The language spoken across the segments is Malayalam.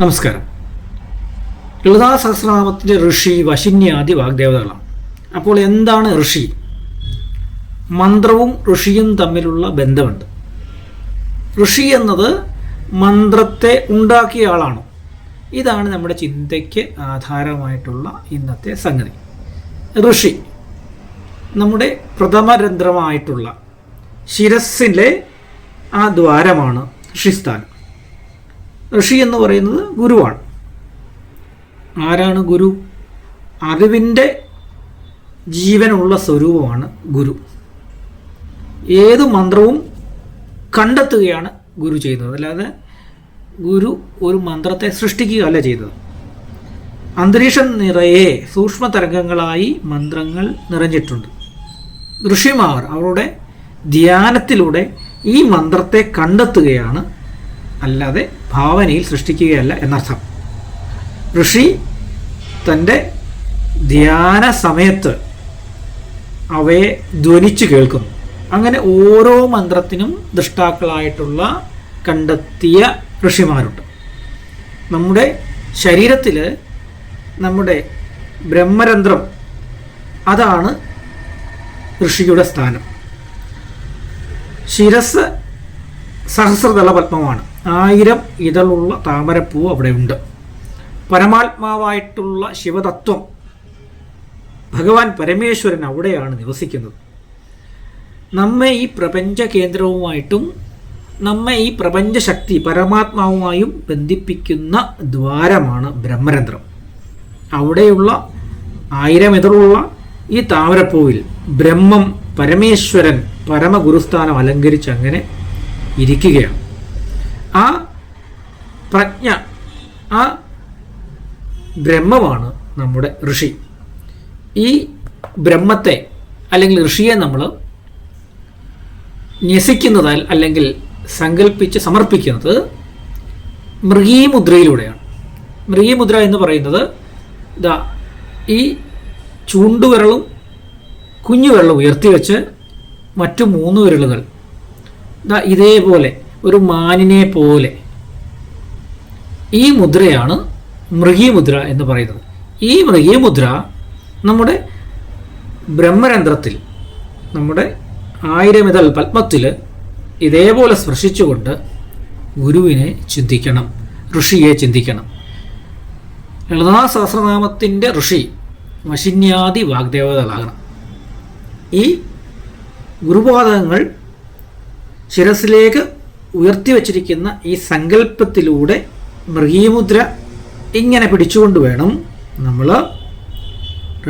നമസ്കാരം. ലളിതാ സഹസ്രനാമത്തിലെ ഋഷി വശിന്യാദി വാഗ്ദേവതകളാണ്. അപ്പോൾ എന്താണ് ഋഷി? മന്ത്രവും ഋഷിയും തമ്മിലുള്ള ബന്ധമുണ്ട്. ഋഷി എന്നത് മന്ത്രത്തെ ഉണ്ടാക്കിയ ആളാണോ. ഇതാണ് നമ്മുടെ ചിന്തയ്ക്ക് ആധാരമായിട്ടുള്ള ഇന്നത്തെ സംഗതി. ഋഷി നമ്മുടെ പ്രഥമരന്ധ്രമായിട്ടുള്ള ശിരസ്സിലെ ആ ദ്വാരമാണ് ഋഷിസ്ഥാനം. ഋഷി എന്ന് പറയുന്നത് ഗുരുവാണ്. ആരാണ് ഗുരു? അറിവിന്റെ ജീവനുള്ള സ്വരൂപമാണ് ഗുരു. ഏത് മന്ത്രവും കണ്ടെത്തുകയാണ് ഗുരു ചെയ്യുന്നത്. അല്ലാതെ ഗുരു ഒരു മന്ത്രത്തെ സൃഷ്ടിക്കുകയല്ല ചെയ്തത് അന്തരീക്ഷം നിറയെ സൂക്ഷ്മ തരംഗങ്ങളായി മന്ത്രങ്ങൾ നിറഞ്ഞിട്ടുണ്ട്. ഋഷിമാർ അവരുടെ ധ്യാനത്തിലൂടെ ഈ മന്ത്രത്തെ കണ്ടെത്തുകയാണ് അല്ലാതെ ഭാവനയിൽ സൃഷ്ടിക്കുകയല്ല എന്നർത്ഥം. ഋഷി തന്റെ ധ്യാന സമയത്ത് അവയെ ധ്വനിച്ചു കേൾക്കുന്നു. അങ്ങനെ ഓരോ മന്ത്രത്തിനും ദൃഷ്ടാക്കളായിട്ടുള്ള കണ്ടെത്തിയ ഋഷിമാരുണ്ട്. നമ്മുടെ ശരീരത്തിൽ നമ്മുടെ ബ്രഹ്മരന്ധ്രം അതാണ് ഋഷിയുടെ സ്ഥാനം. ശിരസ് സഹസ്രതല പത്മമാണ്. ആയിരം ഇതളുള്ള താമരപ്പൂ അവിടെ ഉണ്ട് പരമാത്മാവായിട്ടുള്ള ശിവതത്വം ഭഗവാൻ പരമേശ്വരൻ അവിടെയാണ് നിവസിക്കുന്നത്. നമ്മെ ഈ പ്രപഞ്ച കേന്ദ്രവുമായിട്ടും നമ്മെ ഈ പ്രപഞ്ചശക്തി പരമാത്മാവുമായും ബന്ധിപ്പിക്കുന്ന ദ്വാരമാണ് ബ്രഹ്മരന്ധ്രം. അവിടെയുള്ള ആയിരം ഇതളുള്ള ഈ താമരപ്പൂവിൽ ബ്രഹ്മം പരമേശ്വരൻ പരമഗുരുസ്ഥാനം അലങ്കരിച്ച് അങ്ങനെ ഇരിക്കുകയാണ്. ആ പ്രജ്ഞ ആ ബ്രഹ്മമാണ് നമ്മുടെ ഋഷി. ഈ ബ്രഹ്മത്തെ അല്ലെങ്കിൽ ഋഷിയെ നമ്മൾ ന്യസിക്കുന്നത് അല്ലെങ്കിൽ സങ്കല്പിച്ച് സമർപ്പിക്കുന്നത് മൃഗീമുദ്രയിലൂടെയാണ്. മൃഗീമുദ്ര എന്ന് പറയുന്നത് ഇതാ ഈ ചൂണ്ടുവിരളും കുഞ്ഞുവിരലും ഉയർത്തി വെച്ച് മറ്റു മൂന്ന് വിരലുകൾ ഇതാ ഇതേപോലെ ഒരു മാനിനെ പോലെ. ഈ മുദ്രയാണ് മൃഗീമുദ്ര എന്ന് പറയുന്നത്. ഈ മൃഗീമുദ്ര നമ്മുടെ ബ്രഹ്മരന്ധ്രത്തിൽ നമ്മുടെ ആയിരമിതൽ പത്മത്തിൽ ഇതേപോലെ സ്പർശിച്ചുകൊണ്ട് ഗുരുവിനെ ചിന്തിക്കണം ഋഷിയെ ചിന്തിക്കണം. ലളിതാ സഹസ്രനാമത്തിന്റെ ഋഷി വശിന്യാദി വാഗ്ദേവതകളാകണം. ഈ ഗുരുപാദങ്ങൾ ശിരസിലേക്ക് ഉയർത്തി വച്ചിരിക്കുന്ന ഈ സങ്കല്പത്തിലൂടെ മൃഗീമുദ്ര ഇങ്ങനെ പിടിച്ചുകൊണ്ട് വേണം നമ്മൾ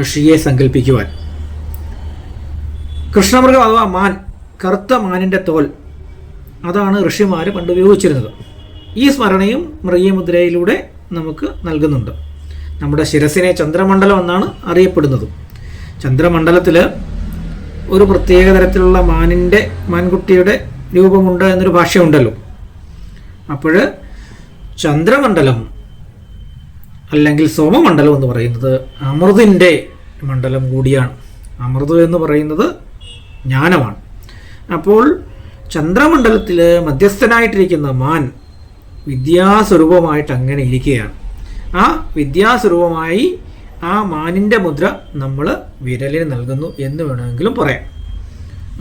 ഋഷിയെ സങ്കല്പിക്കുവാൻ. കൃഷ്ണമൃഗം അഥവാ മാൻ കറുത്ത മാനിന്റെ തോൽ അതാണ് ഋഷിമാർ പണ്ട് ഉപയോഗിച്ചിരുന്നത്. ഈ സ്മരണയും മൃഗീമുദ്രയിലൂടെ നമുക്ക് നൽകുന്നുണ്ട്. നമ്മുടെ ശിരസിനെ ചന്ദ്രമണ്ഡലം എന്നാണ് അറിയപ്പെടുന്നത്. ചന്ദ്രമണ്ഡലത്തിൽ ഒരു പ്രത്യേക തരത്തിലുള്ള മാനിന്റെ മാൻകുട്ടിയുടെ രൂപമുണ്ട് എന്നൊരു ഭാഷയുണ്ടല്ലോ. അപ്പോൾ ചന്ദ്രമണ്ഡലം അല്ലെങ്കിൽ സോമമണ്ഡലം എന്ന് പറയുന്നത് അമൃതിന്റെ മണ്ഡലം കൂടിയാണ്. അമൃത് എന്ന് പറയുന്നത് ജ്ഞാനമാണ്. അപ്പോൾ ചന്ദ്രമണ്ഡലത്തിൽ മധ്യസ്ഥനായിട്ടിരിക്കുന്ന മാൻ വിദ്യാസ്വരൂപമായിട്ട് അങ്ങനെ ഇരിക്കുകയാണ്. ആ വിദ്യാസ്വരൂപമായി ആ മാനിന്റെ മുദ്ര നമ്മൾ വിരലിന് നൽകുന്നു എന്ന് വേണമെങ്കിലും പറയാം.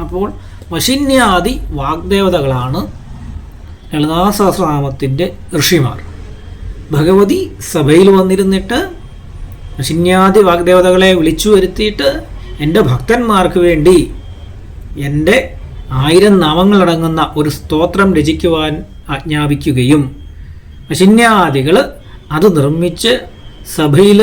അപ്പോൾ വശിന്യാദി വാഗ്ദേവതകളാണ് ലളിതാസഹസ്രനാമത്തിന്റെ ഋഷിമാർ. ഭഗവതി സഭയിൽ വന്നിരുന്നിട്ട് വശിന്യാദി വാഗ്ദേവതകളെ വിളിച്ചു വരുത്തിയിട്ട് എന്റെ ഭക്തന്മാർക്ക് വേണ്ടി എന്റെ ആയിരം നാമങ്ങളടങ്ങുന്ന ഒരു സ്തോത്രം രചിക്കുവാൻ ആജ്ഞാപിക്കുകയും വശിന്യാദികൾ അത് നിർമ്മിച്ച് സഭയിൽ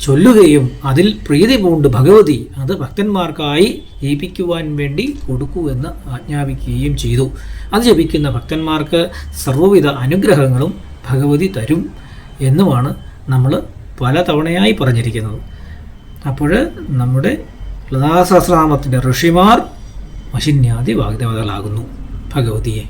ചൊല്ലുകയും അതിൽ പ്രീതി പൂണ്ട് ഭഗവതി അത് ഭക്തന്മാർക്കായി ജയിപ്പിക്കുവാൻ വേണ്ടി കൊടുക്കൂ എന്ന് ആജ്ഞാപിക്കുകയും ചെയ്തു. അത് ജപിക്കുന്ന ഭക്തന്മാർക്ക് സർവവിധ അനുഗ്രഹങ്ങളും ഭഗവതി തരും എന്നുമാണ് നമ്മൾ പല തവണയായി പറഞ്ഞിരിക്കുന്നത്. അപ്പോൾ നമ്മുടെ ലതാസഹസ്രനാമത്തിന്റെ ഋഷിമാർ മഷിന്യാദി വാഗ്ദേവതകളാകുന്നു ഭഗവതിയെ.